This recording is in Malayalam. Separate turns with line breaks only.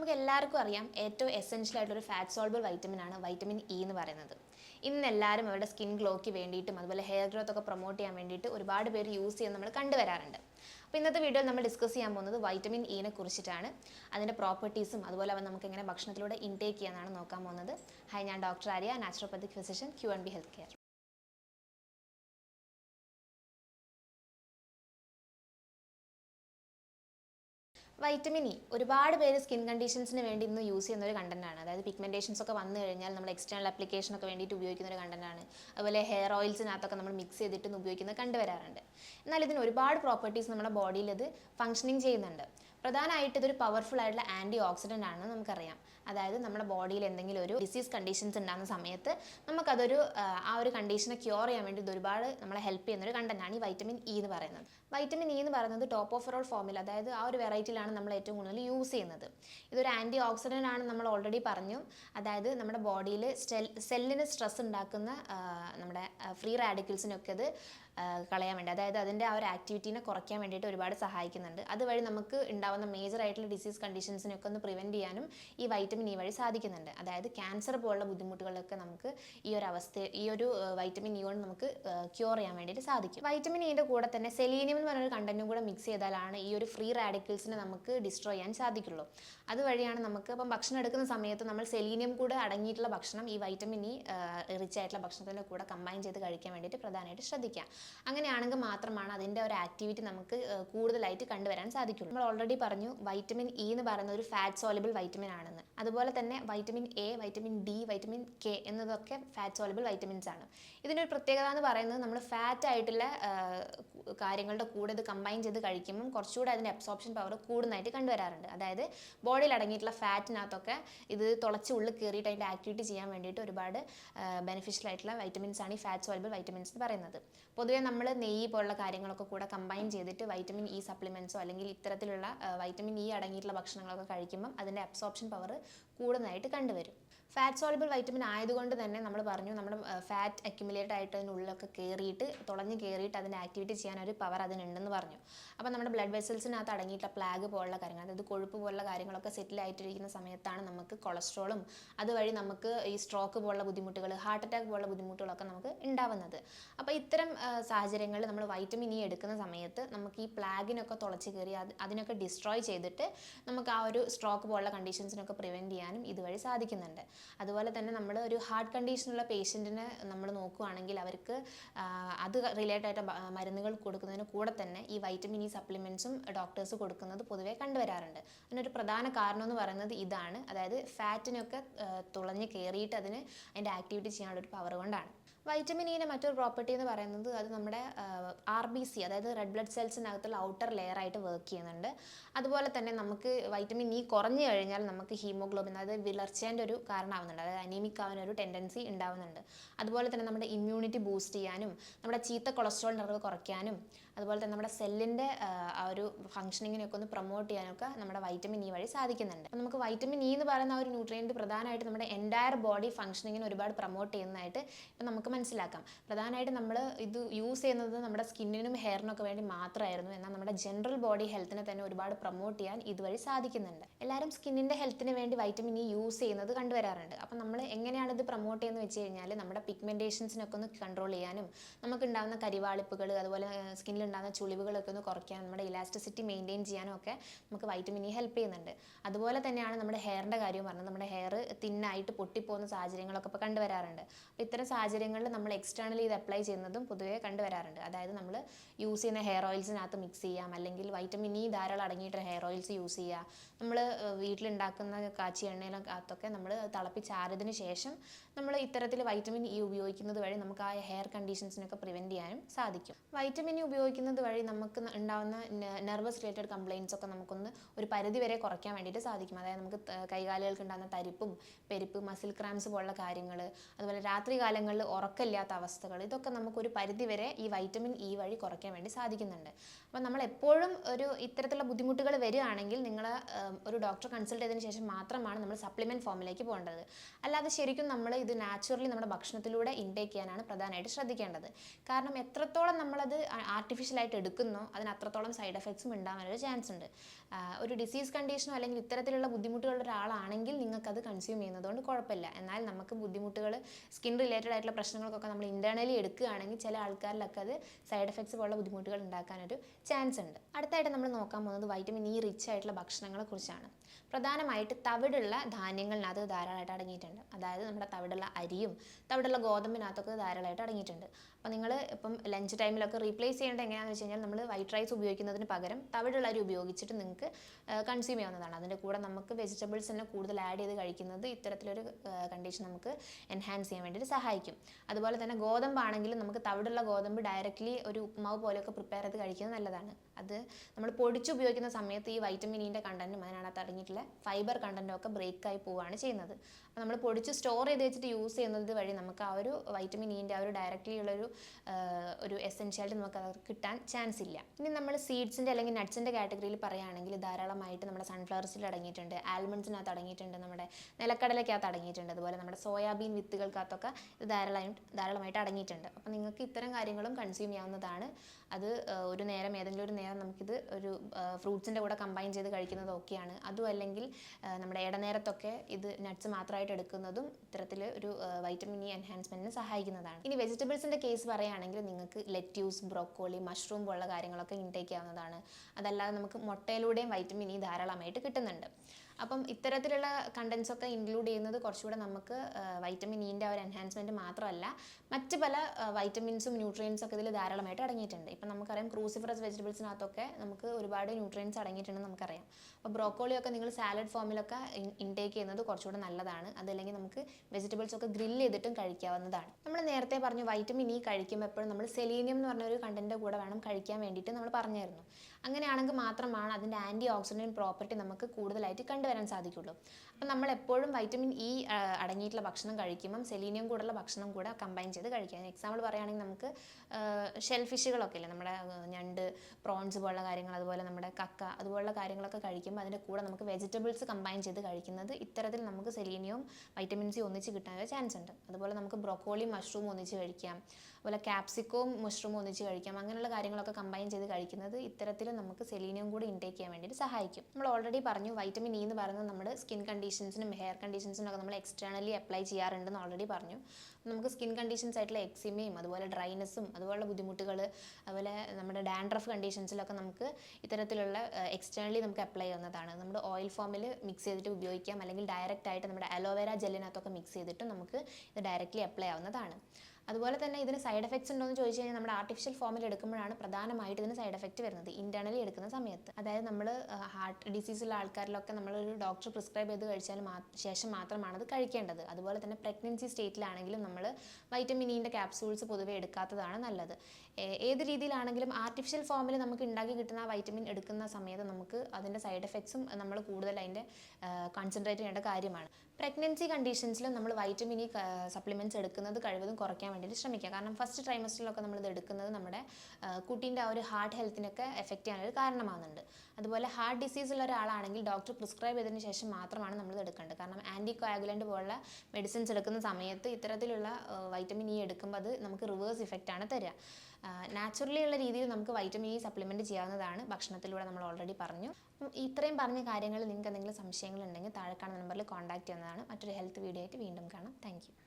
നമുക്ക് എല്ലാവർക്കും അറിയാം ഏറ്റവും എസെൻഷ്യൽ ഒരു ഫാറ്റ് സോൾബിൾ വൈറ്റമിൻ ആണ് വൈറ്റമിൻ ഇ എന്ന് പറയുന്നത്. ഇന്ന് എല്ലാവരും അവരുടെ സ്കിൻ ഗ്ലോയ്ക്ക് വേണ്ടിയിട്ടും അതുപോലെ ഹെയർ ഗ്രോത്ത് ഒക്കെ പ്രൊമോട്ട് ചെയ്യാൻ വേണ്ടിയിട്ട് ഒരുപാട് പേര് യൂസ് ചെയ്യുന്ന നമ്മൾ കണ്ടുവരാറുണ്ട്. അപ്പോൾ ഇന്നത്തെ വീഡിയോയിൽ നമ്മൾ ഡിസ്കസ് ചെയ്യാൻ പോകുന്നത് വൈറ്റമിൻ ഇനെ കുറിച്ചിട്ടാണ്. അതിന്റെ പ്രോപ്പർട്ടീസും അതുപോലെ അവ നമുക്ക് എങ്ങനെ ഭക്ഷണത്തിലൂടെ ഇൻടേക്ക് ചെയ്യാനാണ് നോക്കാൻ പോകുന്നത്. ഹായ് ഞാൻ doctor Arya naturopathic physician Q and B health care vitamin E ഒരുപാട് പേര് സ്കിൻ കണ്ടീഷൻസിന് വേണ്ടി ഇന്ന് യൂസ് ചെയ്യുന്ന ഒരു കണ്ടന്റ് ആണ്. അതായത് പിഗ്മെന്റേഷൻസ് ഒക്കെ വന്നു കഴിഞ്ഞാൽ നമ്മൾ എക്സ്റ്റേണൽ അപ്ലിക്കേഷൻ ഒക്കെ വേണ്ടിയിട്ട് ഉപയോഗിക്കുന്ന ഒരു കണ്ടന്റ് ആണ്. അതുപോലെ ഹെയർ ഓയിൽസിനകത്തൊക്കെ നമ്മൾ മിക്സ് ചെയ്തിട്ട് ഉപയോഗിക്കുന്നത് കണ്ടുവരാറുണ്ട്. എന്നാൽ ഇതിന് ഒരുപാട് പ്രോപ്പർട്ടീസ് നമ്മുടെ ബോഡിയിൽ ഇത് ഫങ്ഷനിങ് ചെയ്യുന്നുണ്ട്. പ്രധാനമായിട്ട് ഇതൊരു പവർഫുൾ ആയിട്ടുള്ള ആന്റി ഓക്സിഡന്റ് ആണെന്ന് നമുക്കറിയാം. അതായത് നമ്മുടെ ബോഡിയിൽ എന്തെങ്കിലും ഒരു ഡിസീസ് കണ്ടീഷൻസ് ഉണ്ടാകുന്ന സമയത്ത് നമുക്കതൊരു ആ, ഒരു കണ്ടീഷനെ ക്യൂർ ചെയ്യാൻ വേണ്ടി ഇത് ഒരുപാട് നമ്മളെ ഹെൽപ്പ് ചെയ്യുന്ന ഒരു കണ്ടന്റാണ് ഈ വൈറ്റമിൻ ഇ എന്ന് പറയുന്നത്. വൈറ്റമിൻ ഇ എന്ന് പറയുന്നത് ടോപ്പ് ഓഫ് ഓൾ ഫോമിൽ അതായത് ആ ഒരു വെറൈറ്റിയിലാണ് നമ്മൾ ഏറ്റവും കൂടുതൽ യൂസ് ചെയ്യുന്നത്. ഇതൊരു ആന്റി ഓക്സിഡന്റ് ആണ് നമ്മൾ ഓൾറെഡി പറഞ്ഞു. അതായത് നമ്മുടെ ബോഡിയിൽ സെല്ലിന് സ്ട്രെസ് ഉണ്ടാക്കുന്ന നമ്മുടെ ഫ്രീ റാഡിക്കൽസിനൊക്കെ അത് കളയാൻ വേണ്ടി അതായത് അതിന്റെ ആ ഒരു ആക്ടിവിറ്റീനെ കുറയ്ക്കാൻ വേണ്ടിയിട്ട് ഒരുപാട് സഹായിക്കുന്നുണ്ട്. അതുവഴി നമുക്ക് ഉണ്ടാകുന്ന മേജർ ആയിട്ടുള്ള ഡിസീസ് കണ്ടീഷൻസിനൊക്കെ ഒന്ന് പ്രിവെന്റ് ചെയ്യാനും ഈ വൈറ്റമിൻ ഇ വഴി സാധിക്കുന്നുണ്ട്. അതായത് ക്യാൻസർ പോലുള്ള ബുദ്ധിമുട്ടുകളൊക്കെ നമുക്ക് ഈ ഒരു അവസ്ഥ ഈ ഒരു വൈറ്റമിൻ ഇ കൊണ്ട് നമുക്ക് ക്യൂർ ചെയ്യാൻ വേണ്ടിയിട്ട് സാധിക്കും. വൈറ്റമിൻ ഇയുടെ കൂടെ തന്നെ സെലീനിയം എന്ന് പറഞ്ഞൊരു കണ്ടന്റും കൂടെ മിക്സ് ചെയ്താലാണ് ഈ ഒരു ഫ്രീ റാഡിക്കൽസിനെ നമുക്ക് ഡിസ്ട്രോയ് ചെയ്യാൻ സാധിക്കുള്ളൂ. അതുവഴിയാണ് നമുക്ക് ഇപ്പം ഭക്ഷണം എടുക്കുന്ന സമയത്ത് നമ്മൾ സെലീനിയം കൂടെ അടങ്ങിയിട്ടുള്ള ഭക്ഷണം ഈ വൈറ്റമിൻ ഇ റിച്ച് ആയിട്ടുള്ള ഭക്ഷണത്തിന്റെ കൂടെ കമ്പൈൻ ചെയ്ത് കഴിക്കാൻ വേണ്ടിയിട്ട് പ്രധാനമായിട്ട് ശ്രദ്ധിക്കാം അങ്ങനെയാണെങ്കിൽ മാത്രമാണ് അതിന്റെ ഒരു ആക്ടിവിറ്റി നമുക്ക് കൂടുതലായിട്ട് കണ്ടുവരാൻ സാധിക്കുള്ളൂ. നമ്മൾ ഓൾറെഡി പറഞ്ഞു വൈറ്റമിൻ ഇ എന്ന് പറയുന്ന ഒരു ഫാറ്റ് സോലബിൾ വൈറ്റമിൻ ആണെന്ന്. അതുപോലെ തന്നെ vitamin A vitamin D vitamin K എന്നതൊക്കെ ഫാറ്റ് സോലബിൾ വൈറ്റമിൻസ് ആണ്. ഇതിനൊരു പ്രത്യേകത എന്ന് പറയുന്നത് നമ്മൾ ഫാറ്റ് ആയിട്ടുള്ള കാര്യങ്ങളുടെ കൂടെ ഇത് കമ്പൈൻ ചെയ്ത് കഴിക്കുമ്പം കുറച്ചുകൂടെ അതിന്റെ അബ്സോർപ്ഷൻ പവർ കൂടുന്നതായിട്ട് കണ്ടുവരാറുണ്ട്. അതായത് ബോഡിയിൽ അടങ്ങിയിട്ടുള്ള ഫാറ്റിനകത്തൊക്കെ ഇത് തുളച്ച് ഉള്ളിൽ കയറിയിട്ട് അതിന്റെ ആക്ടിവിറ്റി ചെയ്യാൻ വേണ്ടിയിട്ട് ഒരുപാട് ബെനിഫിഷ്യൽ ആയിട്ടുള്ള വൈറ്റമിൻസ് ആണ് ഈ ഫാറ്റ് സോലബിൾ വൈറ്റമിൻസ് എന്ന് പറയുന്നത്. പൊതുവേ നമ്മൾ നെയ്യ് പോലുള്ള കാര്യങ്ങളൊക്കെ കൂടെ കമ്പൈൻ ചെയ്തിട്ട് വൈറ്റമിൻ ഇ സപ്ലിമെന്റ്സോ അല്ലെങ്കിൽ ഇത്തരത്തിലുള്ള വൈറ്റമിൻ ഇ അടങ്ങിയിട്ടുള്ള ഭക്ഷണങ്ങളൊക്കെ കഴിക്കുമ്പം അതിന്റെ അബ്സോർപ്ഷൻ പവർ കൂടുന്നതായിട്ട് കണ്ടുവരും. ഫാറ്റ് സോളിബിൾ വൈറ്റമിൻ ആയതുകൊണ്ട് തന്നെ നമ്മൾ പറഞ്ഞു നമ്മുടെ ഫാറ്റ് അക്യുമുലേറ്റ് ആയിട്ട് അതിനുള്ളിലൊക്കെ കയറിയിട്ട് തുളഞ്ഞ് കയറിയിട്ട് അതിന്റെ ആക്ടിവിറ്റി ചെയ്യാൻ ഒരു പവർ അതിനുണ്ടെന്ന് പറഞ്ഞു. അപ്പോൾ നമ്മുടെ ബ്ലഡ് വെസൽസിനകത്ത് അടങ്ങിയിട്ടുള്ള പ്ലാഗ് പോലുള്ള കാര്യങ്ങൾ അതായത് കൊഴുപ്പ് പോലുള്ള കാര്യങ്ങളൊക്കെ സെറ്റിൽ ആയിട്ടിരിക്കുന്ന സമയത്താണ് നമുക്ക് കൊളസ്ട്രോളും അതുവഴി നമുക്ക് ഈ സ്ട്രോക്ക് പോലുള്ള ബുദ്ധിമുട്ടുകൾ ഹാർട്ട് അറ്റാക്ക് പോലുള്ള ബുദ്ധിമുട്ടുകളൊക്കെ നമുക്ക് ഉണ്ടാവുന്നത് അപ്പോൾ ഇത്തരം സാഹചര്യങ്ങളിൽ നമ്മൾ വൈറ്റമിൻ ഇ എടുക്കുന്ന സമയത്ത് നമുക്ക് ഈ പ്ലാഗിനൊക്കെ തുളച്ച് കയറി അത് അതിനൊക്കെ ഡിസ്ട്രോയ് ചെയ്തിട്ട് നമുക്ക് ആ ഒരു സ്ട്രോക്ക് പോലുള്ള കണ്ടീഷൻസിനൊക്കെ പ്രിവെന്റ് ചെയ്യാനും ഇതുവഴി സാധിക്കുന്നുണ്ട്. അതുപോലെ തന്നെ നമ്മൾ ഒരു ഹാർട്ട് കണ്ടീഷനുള്ള പേഷ്യന്റിനെ നമ്മൾ നോക്കുകയാണെങ്കിൽ അവർക്ക് അത് റിലേറ്റഡ് ആയിട്ട് മരുന്നുകൾ കൊടുക്കുന്നതിന് കൂടെ തന്നെ ഈ വൈറ്റമിൻ ഇ സപ്ലിമെന്റ്സും ഡോക്ടേഴ്സ് കൊടുക്കുന്നത് പൊതുവേ കണ്ടുവരാറുണ്ട്. അതിനൊരു പ്രധാന കാരണം എന്ന് പറയുന്നത് ഇതാണ്. അതായത് ഫാറ്റിനൊക്കെ തുളഞ്ഞ് കയറിയിട്ട് അതിന് അതിന്റെ ആക്ടിവിറ്റി ചെയ്യാനുള്ള ഒരു പവർ കൊണ്ടാണ്. വൈറ്റമിൻ ഇയുടെ മറ്റൊരു പ്രോപ്പർട്ടി എന്ന് പറയുന്നത് അത് നമ്മുടെ ആർ ബി സി അതായത് റെഡ് ബ്ലഡ് സെൽസിനകത്തുള്ള ഔട്ടർ ലെയർ ആയിട്ട് വർക്ക് ചെയ്യുന്നുണ്ട്. അതുപോലെ തന്നെ നമുക്ക് വൈറ്റമിൻ ഇ കുറഞ്ഞു കഴിഞ്ഞാൽ നമുക്ക് ഹീമോഗ്ലോബിൻ അതായത് വിളർച്ചേന്റെ ഒരു കാരണമാവുന്നുണ്ട്. അതായത് അനീമിക് ആവുന്ന ഒരു ടെൻഡൻസി ഉണ്ടാവുന്നുണ്ട്. അതുപോലെ തന്നെ നമ്മുടെ ഇമ്മ്യൂണിറ്റി ബൂസ്റ്റ് ചെയ്യാനും നമ്മുടെ ചീത്ത കൊളസ്ട്രോൾ നിറവ് കുറയ്ക്കാനും അതുപോലെ തന്നെ നമ്മുടെ സെല്ലിന്റെ ആ ഒരു ഫംഗ്ഷനിങ്ങിനെയൊക്കെ ഒന്ന് പ്രൊമോട്ട് ചെയ്യാനൊക്കെ നമ്മുടെ വൈറ്റമിൻ ഇ വഴി സാധിക്കുന്നുണ്ട്. അപ്പോൾ നമുക്ക് വൈറ്റമിൻ ഇ എന്ന് പറയുന്ന ആ ഒരു ന്യൂട്രിയന്റ് പ്രധാനമായിട്ട് നമ്മുടെ എന്റയർ ബോഡി ഫംഗ്ഷനിങ്ങിന് ഒരുപാട് പ്രൊമോട്ട് ചെയ്യുന്നതായിട്ട് ഇപ്പം നമുക്ക് മനസ്സിലാക്കാം. പ്രധാനമായിട്ട് നമ്മൾ ഇത് യൂസ് ചെയ്യുന്നത് നമ്മുടെ സ്കിന്നിനും ഹെയറിനൊക്കെ വേണ്ടി മാത്രമായിരുന്നു. എന്നാൽ നമ്മുടെ ജനറൽ ബോഡി ഹെൽത്തിനെ തന്നെ ഒരുപാട് പ്രൊമോട്ട് ചെയ്യാൻ ഇതുവഴി സാധിക്കുന്നുണ്ട്. എല്ലാവരും സ്കിന്നിന്റെ ഹെൽത്തിന് വേണ്ടി വൈറ്റമിൻ ഇ യൂസ് ചെയ്യുന്നത് കണ്ടുവരാറുണ്ട്. അപ്പം നമ്മൾ എങ്ങനെയാണ് ഇത് പ്രൊമോട്ട് ചെയ്യുന്നത് വെച്ച് കഴിഞ്ഞാൽ നമ്മുടെ പിഗ്മെന്റേഷൻസിനൊക്കെ ഒന്ന് കൺട്രോൾ ചെയ്യാനും നമുക്ക് ഉണ്ടാകുന്ന കരിവാളിപ്പുകൾ അതുപോലെ സ്കിന്നിൽ ഉണ്ടാകുന്ന ചുളിവുകളൊക്കെ ഒന്ന് കുറയ്ക്കാൻ നമ്മുടെ ഇലാസ്റ്റിസിറ്റി മെയിന്റെയിൻ ചെയ്യാനും ഒക്കെ നമുക്ക് വൈറ്റമിൻ ഇ ഹെൽപ്പ് ചെയ്യുന്നുണ്ട്. അതുപോലെ തന്നെയാണ് നമ്മുടെ ഹെയറിന്റെ കാര്യം പറഞ്ഞത്. നമ്മുടെ ഹെയർ തിന്നായിട്ട് പൊട്ടിപ്പോകുന്ന സാഹചര്യങ്ങളൊക്കെ ഇപ്പോൾ കണ്ടുവരാറുണ്ട്. അപ്പോൾ ഇത്തരം സാഹചര്യങ്ങളിൽ നമ്മൾ എക്സ്റ്റേണലി ഇത് അപ്ലൈ ചെയ്യുന്നതും പൊതുവേ കണ്ടുവരാറുണ്ട്. അതായത് നമ്മൾ യൂസ് ചെയ്യുന്ന ഹെയർ ഓയിൽസിനകത്ത് മിക്സ് ചെയ്യാം. അല്ലെങ്കിൽ വൈറ്റമിൻ ഇ ധാരാളം അടങ്ങിയിട്ട് ഹെയർ ഓയിൽസ് യൂസ് ചെയ്യുക നമ്മൾ വീട്ടിലുണ്ടാക്കുന്ന കാച്ചി എണ്ണയിലകത്തൊക്കെ നമ്മൾ തിളപ്പിച്ചാറിയതിന് ശേഷം നമ്മൾ ഇത്തരത്തിൽ വൈറ്റമിൻ ഇ ഉപയോഗിക്കുന്നത് വഴി നമുക്ക് ആ ഹെയർ കണ്ടീഷൻസിനൊക്കെ പ്രിവെന്റ് ചെയ്യാനും സാധിക്കും. വൈറ്റമിൻ ഇ ഉപയോഗിക്കുന്നത് വഴി നമുക്ക് ഉണ്ടാകുന്ന നെർവസ് റിലേറ്റഡ് കംപ്ലയിൻസ് ഒക്കെ നമുക്കൊന്ന് ഒരു പരിധി വരെ കുറയ്ക്കാൻ വേണ്ടിയിട്ട് സാധിക്കും. അതായത് നമുക്ക് കൈകാലുകൾക്ക് ഉണ്ടാകുന്ന തരിപ്പും പെരുപ്പ് മസിൽ ക്രാംസ് പോലുള്ള കാര്യങ്ങൾ അതുപോലെ രാത്രി കാലങ്ങളിൽ ഉറക്കമില്ലാത്ത അവസ്ഥകൾ ഇതൊക്കെ നമുക്കൊരു പരിധി വരെ ഈ വൈറ്റമിൻ ഇ വഴി കുറയ്ക്കാൻ വേണ്ടി സാധിക്കുന്നുണ്ട്. അപ്പം നമ്മൾ എപ്പോഴും ഒരു ഇത്തരത്തിലുള്ള ബുദ്ധിമുട്ടുകൾ വരികയാണെങ്കിൽ നിങ്ങൾ ഒരു ഡോക്ടർ കൺസൾട്ട് ചെയ്തതിന് ശേഷം മാത്രമാണ് നമ്മൾ സപ്ലിമെന്റ് ഫോമിലേക്ക് പോകേണ്ടത്. അല്ലാതെ ശരിക്കും നമ്മൾ ഇത് നാച്ചുറലി നമ്മുടെ ഭക്ഷണത്തിലൂടെ ഇൻടേക്ക് ചെയ്യാനാണ് പ്രധാനമായിട്ട് ശ്രദ്ധിക്കേണ്ടത്. കാരണം എത്രത്തോളം നമ്മളത് ആർട്ടിഫിഷ്യൽ ആർട്ടിഫിഷ്യലായിട്ട് എടുക്കുന്നോ അതിന് അത്രത്തോളം സൈഡ് എഫക്ട്സും ഉണ്ടാകാനൊരു ചാൻസ് ഉണ്ട്. ഒരു ഡിസീസ് കണ്ടീഷനോ അല്ലെങ്കിൽ ഇത്തരത്തിലുള്ള ബുദ്ധിമുട്ടുകളുള്ള ഒരാളാണെങ്കിൽ നിങ്ങൾക്കത് കൺസ്യൂം ചെയ്യുന്നതുകൊണ്ട് കുഴപ്പമില്ല. എന്നാൽ നമുക്ക് ബുദ്ധിമുട്ടുകൾ സ്കിൻ റിലേറ്റഡ് ആയിട്ടുള്ള പ്രശ്നങ്ങൾക്കൊക്കെ നമ്മൾ ഇന്റേർണലി എടുക്കുകയാണെങ്കിൽ ചില ആൾക്കാരിലൊക്കെ അത് സൈഡ് എഫക്ട്സ് പോലുള്ള ബുദ്ധിമുട്ടുകൾ ഉണ്ടാക്കാനൊരു ചാൻസ് ഉണ്ട്. അടുത്തായിട്ട് നമ്മൾ നോക്കാൻ പോകുന്നത് വൈറ്റമിൻ ഇ റിച്ച് ആയിട്ടുള്ള ഭക്ഷണങ്ങളെ കുറിച്ചാണ്. പ്രധാനമായിട്ട് തവിടുള്ള ധാന്യങ്ങളിനകത്ത് ധാരാളമായിട്ട് അടങ്ങിയിട്ടുണ്ട്. അതായത് നമ്മുടെ തവിടുള്ള അരിയും തവിടുള്ള ഗോതമ്പിനകത്തൊക്കെ ധാരാളമായിട്ട് അടങ്ങിയിട്ടുണ്ട്. അപ്പോൾ നിങ്ങൾ ഇപ്പം ലഞ്ച് ടൈമിലൊക്കെ റീപ്ലേസ് ചെയ്യേണ്ടത് എങ്ങനെയാണെന്ന് വെച്ച് കഴിഞ്ഞാൽ നമ്മൾ വൈറ്റ് റൈസ് ഉപയോഗിക്കുന്നതിന് പകരം തവിടുള്ള അരി ഉപയോഗിച്ചിട്ട് നിങ്ങൾക്ക് കൺസ്യൂം ചെയ്യാവുന്നതാണ്. അതിന്റെ കൂടെ നമുക്ക് വെജിറ്റബിൾസ് തന്നെ കൂടുതൽ ആഡ് ചെയ്ത് കഴിക്കുന്നത് ഇത്തരത്തിലൊരു കണ്ടീഷൻ നമുക്ക് എൻഹാൻസ് ചെയ്യാൻ വേണ്ടിയിട്ട് സഹായിക്കും. അതുപോലെ തന്നെ ഗോതമ്പാണെങ്കിലും നമുക്ക് തവിടുള്ള ഗോതമ്പ് ഡയറക്റ്റ്ലി ഒരു ഉപ്മാവ് പോലെയൊക്കെ പ്രിപ്പയർ ചെയ്ത് കഴിക്കുന്നത് നല്ലതാണ്. അത് നമ്മൾ പൊടിച്ച് ഉപയോഗിക്കുന്ന സമയത്ത് ഈ വൈറ്റമിൻ ഇന്റെ കണ്ടന്റും അതിനകത്ത് അടങ്ങിയിട്ടുള്ള ഫൈബർ കണ്ടന്റും ഒക്കെ ബ്രേക്ക് ആയി പോവുകയാണ് ചെയ്യുന്നത്. അപ്പോൾ നമ്മൾ പൊടിച്ച് സ്റ്റോർ ചെയ്ത് വെച്ചിട്ട് യൂസ് ചെയ്യുന്നത് വഴി നമുക്ക് ആ ഒരു വൈറ്റമിൻ ഇന്റെ ആ ഒരു ഡയറക്റ്റ്ലി ഉള്ള ഒരു എസെൻഷ്യാലിറ്റി നമുക്ക് അത് കിട്ടാൻ ചാൻസ് ഇല്ല. ഇനി നമ്മൾ സീഡ്സിന്റെ അല്ലെങ്കിൽ നട്ട്സിന്റെ കാറ്റഗറിയിൽ പറയുകയാണെങ്കിൽ ധാരാളമായിട്ട് നമ്മുടെ സൺഫ്ലവർസിൽ അടങ്ങിയിട്ടുണ്ട്. ആൽമണ്ട്സിനകത്ത് അടങ്ങിയിട്ടുണ്ട്. നമ്മുടെ നിലക്കടലക്കകത്ത് അടങ്ങിയിട്ടുണ്ട്. അതുപോലെ നമ്മുടെ സോയാബീൻ വിത്തുകൾക്കകത്തൊക്കെ ഇത് ധാരാളമായിട്ട് ധാരാളമായിട്ട് അടങ്ങിയിട്ടുണ്ട്. അപ്പോൾ നിങ്ങൾക്ക് ഇത്തരം കാര്യങ്ങളും കൺസ്യൂം ചെയ്യാവുന്നതാണ്. അത് ഒരു നേരം ഏതെങ്കിലും ഒരു നേരം നമുക്കിത് ഒരു ഫ്രൂട്ട്സിന്റെ കൂടെ കമ്പൈൻ ചെയ്ത് കഴിക്കുന്നത് ഓക്കെയാണ് അതും അല്ലെങ്കിൽ നമ്മുടെ ഇടനേരത്തൊക്കെ ഇത് നട്ട്സ് മാത്രമായിട്ട് എടുക്കുന്നതും ഇത്തരത്തിൽ ഒരു വൈറ്റമിൻ ഇ എൻഹാൻസ്മെന്റിന് സഹായിക്കുന്നതാണ്. ഇനി വെജിറ്റബിൾസിന്റെ കേസ് പറയുകയാണെങ്കിൽ നിങ്ങൾക്ക് ലെറ്റ്യൂസ് ബ്രോക്കോളി മഷ്റൂം പോലുള്ള കാര്യങ്ങളൊക്കെ ഇൻടേക്ക് ചെയ്യാവുന്നതാണ്. അതല്ലാതെ നമുക്ക് മുട്ടയിലൂടെയും വൈറ്റമിൻ ഇ ധാരാളമായിട്ട് കിട്ടുന്നുണ്ട്. അപ്പം ഇത്തരത്തിലുള്ള കണ്ടൻസ് ഒക്കെ ഇൻക്ലൂഡ് ചെയ്യുന്നത് കുറച്ചുകൂടെ നമുക്ക് വൈറ്റമിൻ ഇന്റെ ഒരു എൻഹാൻസ്മെന്റ് മാത്രമല്ല മറ്റ് പല വൈറ്റമിൻസും ന്യൂട്രിയൻസും ഒക്കെ ഇതിൽ ധാരാളമായിട്ട് അടങ്ങിയിട്ടുണ്ട്. ഇപ്പം നമുക്കറിയാം ക്രൂസിഫറസ് വെജിറ്റബിൾസിനകത്തൊക്കെ നമുക്ക് ഒരുപാട് ന്യൂട്രിയൻസ് അടങ്ങിയിട്ടുണ്ടെന്ന് നമുക്കറിയാം. അപ്പോൾ ബ്രോക്കോളി ഒക്കെ നിങ്ങൾ സാലഡ് ഫോമിലൊക്കെ ഇൻടേക്ക് ചെയ്യുന്നത് കുറച്ചുകൂടെ നല്ലതാണ്. അതല്ലെങ്കിൽ നമുക്ക് വെജിറ്റബിൾസ് ഒക്കെ ഗ്രില്ല് ചെയ്തിട്ടും കഴിക്കാവുന്നതാണ്. നമ്മൾ നേരത്തെ പറഞ്ഞു വൈറ്റമിൻ ഇ കഴിക്കുമ്പോൾ എപ്പോഴും നമ്മൾ സെലീനിയം എന്ന് പറഞ്ഞ ഒരു കണ്ടന്റ് കൂടെ വേണം കഴിക്കാൻ വേണ്ടിയിട്ട് നമ്മൾ പറഞ്ഞായിരുന്നു. അങ്ങനെയാണെങ്കിൽ മാത്രമാണ് അതിന്റെ ആന്റി ഓക്സിഡന്റ് പ്രോപ്പർട്ടി നമുക്ക് കൂടുതലായിട്ട് കണ്ടുവരാൻ സാധിക്കുള്ളൂ. അപ്പം നമ്മൾ എപ്പോഴും വൈറ്റമിൻ ഇ അടങ്ങിയിട്ടുള്ള ഭക്ഷണം കഴിക്കുമ്പം സെലീനിയം കൂടുള്ള ഭക്ഷണം കൂടെ കമ്പൈൻ ചെയ്ത് കഴിക്കാം. എക്സാമ്പിൾ പറയുകയാണെങ്കിൽ നമുക്ക് ഷെൽ ഫിഷുകളൊക്കെ ഇല്ലേ? നമ്മുടെ പ്രോൺസ് പോലുള്ള കാര്യങ്ങൾ അതുപോലെ നമ്മുടെ കക്ക അതുപോലുള്ള കാര്യങ്ങളൊക്കെ കഴിക്കുമ്പോൾ അതിന്റെ കൂടെ നമുക്ക് വെജിറ്റബിൾസ് കമ്പൈൻ ചെയ്ത് കഴിക്കുന്നത് ഇത്തരത്തിൽ നമുക്ക് സെലീനിയവും വൈറ്റമിൻ സി ഒന്നിച്ച് കിട്ടാനുള്ള ചാൻസ് ഉണ്ട്. അതുപോലെ നമുക്ക് ബ്രോക്കോളി മഷ്റൂം ഒന്നിച്ച് കഴിക്കാം. അതുപോലെ ക്യാപ്സിക്കവും മഷ്റൂം ഒന്നിച്ച് കഴിക്കാം. അങ്ങനെയുള്ള കാര്യങ്ങളൊക്കെ കമ്പൈൻ ചെയ്ത് കഴിക്കുന്നത് ഇത്തരത്തിൽ നമുക്ക് സെലീനിയം കൂടി ഇൻടേക്ക് ചെയ്യാൻ വേണ്ടിയിട്ട് സഹായിക്കും. നമ്മൾ ഓൾറെഡി പറഞ്ഞു വൈറ്റമിൻ ഇ എന്ന് പറയുന്നത് നമ്മുടെ സ്കിൻ കണ്ടീഷൻസിനും ഹെയർ കണ്ടീഷൻസിനും ഒക്കെ നമ്മൾ എക്സ്റ്റേണലി അപ്ലൈ ചെയ്യാറുണ്ടെന്ന് ഓൾറെഡി പറഞ്ഞു. നമുക്ക് സ്കിൻ കണ്ടീഷൻസ് ആയിട്ടുള്ള എക്സിമയും അതുപോലെ ഡ്രൈനെസ്സും അതുപോലുള്ള ബുദ്ധിമുട്ടുകൾ അതുപോലെ നമ്മുടെ ഡാൻഡ്രഫ് കണ്ടീഷൻസിലൊക്കെ നമുക്ക് ഇത്തരത്തിലുള്ള എക്സ്റ്റേണലി നമുക്ക് അപ്ലൈ ചെയ്യുന്നതാണ്. നമ്മുടെ ഓയിൽ ഫോമിൽ മിക്സ് ചെയ്തിട്ട് ഉപയോഗിക്കാം. അല്ലെങ്കിൽ ഡയറക്റ്റ് ആയിട്ട് നമ്മുടെ അലോവേര ജെല്ലിനകത്തൊക്കെ മിക്സ് ചെയ്തിട്ട് നമുക്ക് ഇത് ഡയറക്റ്റ്ലി അപ്ലൈ ആവുന്നതാണ്. അതുപോലെ തന്നെ ഇതിന് സൈഡ് എഫക്ട്സ് ഉണ്ടോ എന്ന് ചോദിച്ചു കഴിഞ്ഞാൽ നമ്മുടെ ആർട്ടിഫിഷ്യൽ ഫോമിൽ എടുക്കുമ്പോഴാണ് പ്രധാനമായിട്ട് ഇതിന് സൈഡ് എഫക്റ്റ് വരുന്നത് ഇന്റേണലി എടുക്കുന്ന സമയത്ത്. അതായത് നമ്മൾ ഹാർട്ട് ഡിസീസുള്ള ആൾക്കാരിലൊക്കെ ഒരു ഡോക്ടർ പ്രിസ്ക്രൈബ് ചെയ്ത് കഴിച്ചാൽ ശേഷം മാത്രമാണ് അത് കഴിക്കേണ്ടത്. അതുപോലെ തന്നെ പ്രഗ്നൻസി സ്റ്റേറ്റിലാണെങ്കിലും നമ്മൾ വൈറ്റമിൻ ഇന്റെ ക്യാപ്സൂൾസ് പൊതുവേ എടുക്കാത്തതാണ് നല്ലത്. ഏത് രീതിയിലാണെങ്കിലും ആർട്ടിഫിഷ്യൽ ഫോമിൽ നമുക്ക് ഉണ്ടാക്കി കിട്ടുന്ന വൈറ്റമിൻ എടുക്കുന്ന സമയത്ത് നമുക്ക് അതിന്റെ സൈഡ് എഫക്ട്സും നമ്മൾ കൂടുതൽ അതിന്റെ കോൺസെൻട്രേറ്റ് ചെയ്യേണ്ട കാര്യമാണ്. പ്രഗ്നൻസി കണ്ടീഷൻസിൽ നമ്മൾ വൈറ്റമിൻ ഇ സപ്ലിമെന്റ്സ് എടുക്കുന്നത് കഴിവതും കുറയ്ക്കാൻ വേണ്ടിയിട്ട് ശ്രമിക്കുക. കാരണം ഫസ്റ്റ് ട്രൈമസ്റ്ററിലൊക്കെ നമ്മൾ ഇത് എടുക്കുന്നത് നമ്മുടെ കുട്ടീന്റെ ആ ഒരു ഹാർട്ട് ഹെൽത്തിനൊക്കെ എഫക്റ്റ് ചെയ്യാനൊരു കാരണമാകുന്നുണ്ട് അതുപോലെ ഹാർട്ട് ഡിസീസ് ഉള്ള ഒരാളാണെങ്കിൽ ഡോക്ടർ പ്രിസ്ക്രൈബ് ചെയ്തതിന് ശേഷം മാത്രമാണ് ഇത് എടുക്കേണ്ടത്. കാരണം ആന്റി കോയാഗുലന്റ് പോലുള്ള മെഡിസിൻസ് എടുക്കുന്ന സമയത്ത് ഇത്തരത്തിലുള്ള വൈറ്റമിൻ ഇ എടുക്കുമ്പോൾ അത് നമുക്ക് റിവേഴ്സ് ഇഫക്റ്റാണ് തരിക നാച്ചുറലി ഉള്ള രീതിയിൽ നമുക്ക് വൈറ്റമിൻ ഇ സപ്ലിമെന്റ് ചെയ്യാവുന്നതാണ്. ഭക്ഷണത്തിലൂടെ നമ്മൾ ഓൾറെഡി പറഞ്ഞു. ഇത്രയും പറഞ്ഞ കാര്യങ്ങൾ നിങ്ങൾക്ക് എന്തെങ്കിലും സംശയങ്ങളുണ്ടെങ്കിൽ താഴെ കാണുന്ന നമ്പറിൽ കോൺടാക്ട് ചെയ്യുന്നതാണ്. മറ്റൊരു ഹെൽത്ത് വീഡിയോ ആയിട്ട് വീണ്ടും കാണാം. താങ്ക്